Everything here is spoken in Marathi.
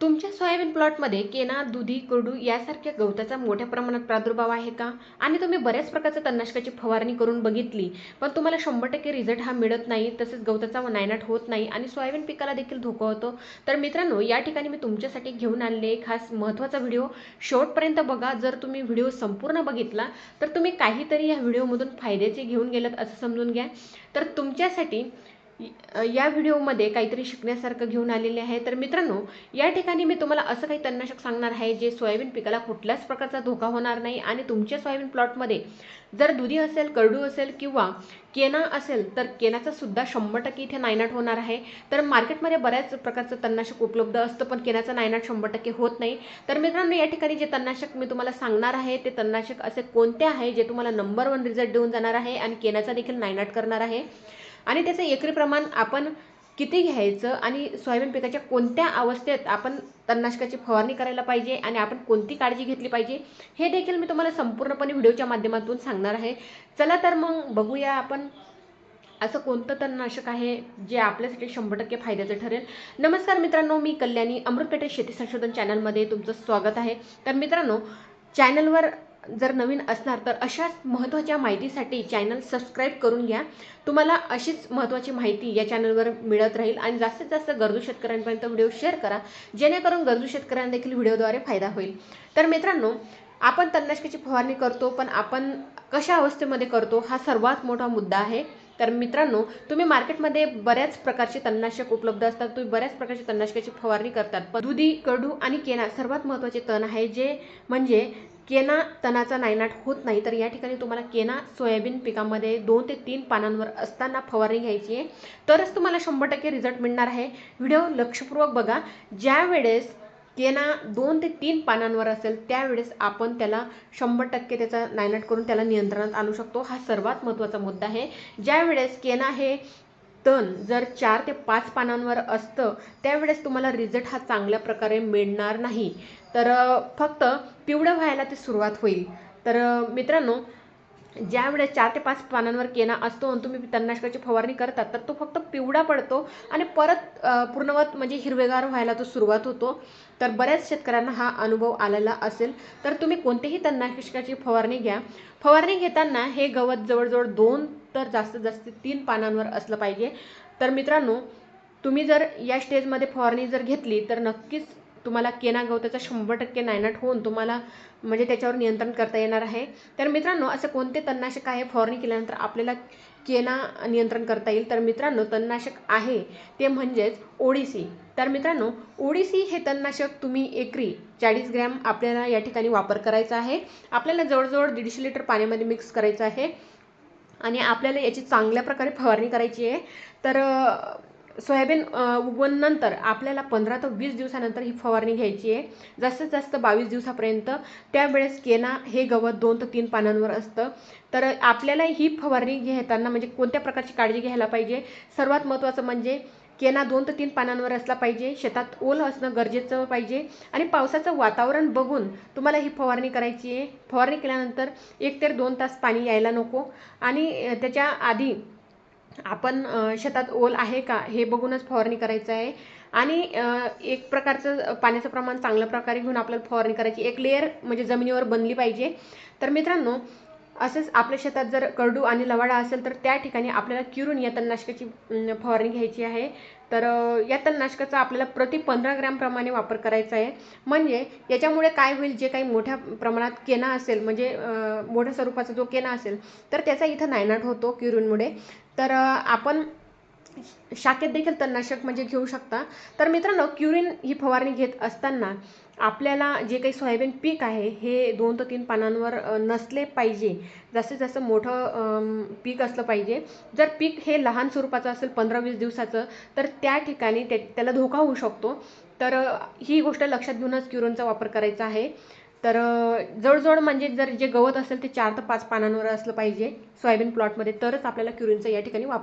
तुमच्या सोयाबीन प्लॉटमध्ये केना दुधी कोरडू यासारख्या गवताचा मोठ्या प्रमाणात प्रादुर्भाव आहे का? आणि तुम्ही बऱ्याच प्रकारच्या तणनाशकाची फवारणी करून बघितली पण तुम्हाला शंभर टक्के रिझल्ट हा मिळत नाही तसेच गवताचा नायनाट होत नाही आणि सोयाबीन पिकाला देखील धोका होतो. तर मित्रांनो या ठिकाणी मी तुमच्यासाठी घेऊन आणले खास महत्त्वाचा व्हिडिओ. शेवटपर्यंत बघा जर तुम्ही व्हिडिओ संपूर्ण बघितला तर तुम्ही काहीतरी या व्हिडिओमधून फायद्याचे घेऊन गेलात असं समजून घ्या. तर तुमच्यासाठी या व्हिडिओमध्ये काहीतरी शिकण्यासारखं घेऊन आलेले आहे. तर मित्रांनो या ठिकाणी मी तुम्हाला असं काही तणनाशक सांगणार आहे जे सोयाबीन पिकाला कुठल्याच प्रकारचा धोका होणार नाही आणि तुमच्या सोयाबीन प्लॉटमध्ये जर दुधी असेल करडू असेल किंवा केना असेल तर केनाचा सुद्धा शंभर टक्के इथे नायनाट होणार आहे. तर मार्केटमध्ये बऱ्याच प्रकारचं तणनाशक उपलब्ध असतं पण केनाचा नायनाट शंभर टक्के होत नाही. तर मित्रांनो या ठिकाणी जे तणनाशक मी तुम्हाला सांगणार आहे ते तणनाशक असे कोणते आहे जे तुम्हाला नंबर वन रिझल्ट देऊन जाणार आहे आणि केनाचा देखील नायनाट करणार आहे? आणि त्याचं एकरी प्रमाण आपण किती घ्यायचं आणि सोयाबीन पिकाच्या कोणत्या अवस्थेत आपण तणनाशकाची फवारणी करायला पाहिजे आणि आपण कोणती काळजी घेतली पाहिजे हे देखील मी तुम्हाला संपूर्णपणे व्हिडिओच्या माध्यमातून सांगणार आहे. चला तर मग बघूया आपण असं कोणतं तणनाशक आहे जे आपल्यासाठी शंभर टक्के फायद्याचं ठरेल. नमस्कार मित्रांनो मी कल्याणी अमृतपेठे शेती संशोधन चॅनलमध्ये तुमचं स्वागत आहे. तर मित्रांनो चॅनलवर जर नवीन असणार तर अशाच महत्त्वाच्या माहितीसाठी चॅनल सबस्क्राईब करून घ्या. तुम्हाला अशीच महत्त्वाची माहिती या चॅनलवर मिळत राहील आणि जास्तीत जास्त गरजू शेतकऱ्यांपर्यंत व्हिडिओ शेअर करा जेणेकरून गरजू शेतकऱ्यांना देखील व्हिडिओद्वारे फायदा होईल. तर मित्रांनो आपण तणनाशकाची फवारणी करतो पण आपण कशा अवस्थेमध्ये करतो हा सर्वात मोठा मुद्दा आहे. तर मित्रांनो तुम्ही मार्केटमध्ये बऱ्याच प्रकारचे तणनाशक उपलब्ध असतात. तुम्ही बऱ्याच प्रकारचे तणनाशकाची फवारणी करतात. पण दुधी कडू आणि केना सर्वात महत्त्वाचे तण आहे जे म्हणजे केना तणाचा नायनाट होत नाही तर या ठिकाणी तुम्हाला केना सोयाबीन पिकामध्ये दोन ते तीन पानांवर असताना फवारणी घ्यायची आहे. तरच तुम्हाला शंभर टक्के रिझल्ट मिळणार आहे. व्हिडिओ लक्षपूर्वक बघा. ज्या वेळेस केना दोन ते तीन पानांवर असेल त्यावेळेस आपण त्याला शंभर टक्के त्याचा नायनाट करून त्याला नियंत्रणात आणू शकतो. हा सर्वात महत्त्वाचा मुद्दा आहे. ज्या वेळेस केना हे तण जर चार ते पाच पानांवर असतं त्यावेळेस तुम्हाला रिझल्ट हा चांगल्या प्रकारे मिळणार नाही. तर फक्त पिवळं व्हायला ते सुरुवात होईल. तर मित्रांनो ज्या वेळेस चार ते पाच पानांवर केना असतो आणि तुम्ही तणनाशकाची फवारणी करतात तर तो फक्त पिवळा पडतो आणि परत पूर्णवत म्हणजे हिरवेगार व्हायला तो सुरुवात होतो. तर बऱ्याच शेतकऱ्यांना हा अनुभव आलेला असेल. तर तुम्ही कोणतेही तणनाशकाची फवारणी घ्या. फवारणी घेताना हे गवत जवळजवळ दोन तर जास्तीत जास्त तीन पानांवर असलं पाहिजे. तर मित्रांनो तुम्ही जर या स्टेजमध्ये फवारणी जर घेतली तर नक्कीच तुम्हाला केना गवताचा शंभर टक्के नायनाट होऊन तुम्हाला म्हणजे त्याच्यावर नियंत्रण करता येणार आहे. तर मित्रांनो असं कोणते तणनाशक आहे? फवारणी केल्यानंतर आपल्याला केना नियंत्रण करता येईल? तर मित्रांनो तणनाशक आहे ते म्हणजेच ओडिसी. तर मित्रांनो ओडिसी हे तणनाशक तुम्ही एकरी चाळीस ग्रॅम आपल्याला या ठिकाणी वापर करायचा आहे. आपल्याला जवळजवळ दीडशे लिटर पाण्यामध्ये मिक्स करायचं आहे. आणि आपल्याला याची चांगल्या प्रकारे फवारणी करायची आहे. तर सोयाबीन उगवणनंतर आपल्याला पंधरा ते वीस दिवसानंतर ही फवारणी घ्यायची आहे. जास्तीत जास्त बावीस दिवसापर्यंत त्यावेळेस केना हे गवत दोन ते तीन पानांवर असतं. तर आपल्याला ही फवारणी घेताना म्हणजे कोणत्या प्रकारची काळजी घ्यायला पाहिजे? सर्वात महत्त्वाचं म्हणजे केना दोन ते तीन पानांवर असला पाहिजे शेतात ओल असणं गरजेचं पाहिजे आणि पावसाचं वातावरण बघून तुम्हाला ही फवारणी करायची आहे. फवारणी केल्यानंतर एक ते दोन तास पाणी यायला नको आणि त्याच्या आधी आपण शेतात ओल आहे का हे बघूनच फवारणी करायचं आहे. आणि एक प्रकारचं पाण्याचं प्रमाण चांगल्या प्रकारे घेऊन आपल्याला फवारणी करायची. एक लेअर म्हणजे जमिनीवर बनली पाहिजे. तर मित्रांनो असंच आपल्या शेतात जर करडू आणि लवाडा असेल तर त्या ठिकाणी आपल्याला किरून या तणनाशकाची फवारणी घ्यायची आहे. तर या तणनाशकाचा आपल्याला प्रति पंधरा ग्रॅमप्रमाणे वापर करायचा आहे. म्हणजे याच्यामुळे काय होईल? जे काही मोठ्या प्रमाणात केना असेल म्हणजे मोठ्या स्वरूपाचा जो केना असेल तर त्याचा इथं नायनाट होतो क्युरिनमुळे. तर आपण शाखेत देखील तणनाशक म्हणजे घेऊ शकता. तर मित्रांनो क्युरिन ही फवारणी घेत असताना आपल्याला जे काही सोयाबीन पीक आहे हे दोन ते तीन पानांवर नसले पाहिजे. जास्तीत जास्त मोठं पीक असलं पाहिजे. जर पीक हे लहान स्वरूपाचं असेल पंधरा वीस दिवसाचं तर त्या ठिकाणी त्या त्याला धोका होऊ शकतो. तर ही गोष्ट लक्षात घेऊनच क्युरोनचा वापर करायचा आहे. तर जवळजवळ म्हणजे जर जे गवत असेल ते चार ते पाच पानांवर असलं पाहिजे सोयाबीन प्लॉटमध्ये तरच आपल्याला क्युरिनचा या ठिकाणी वापर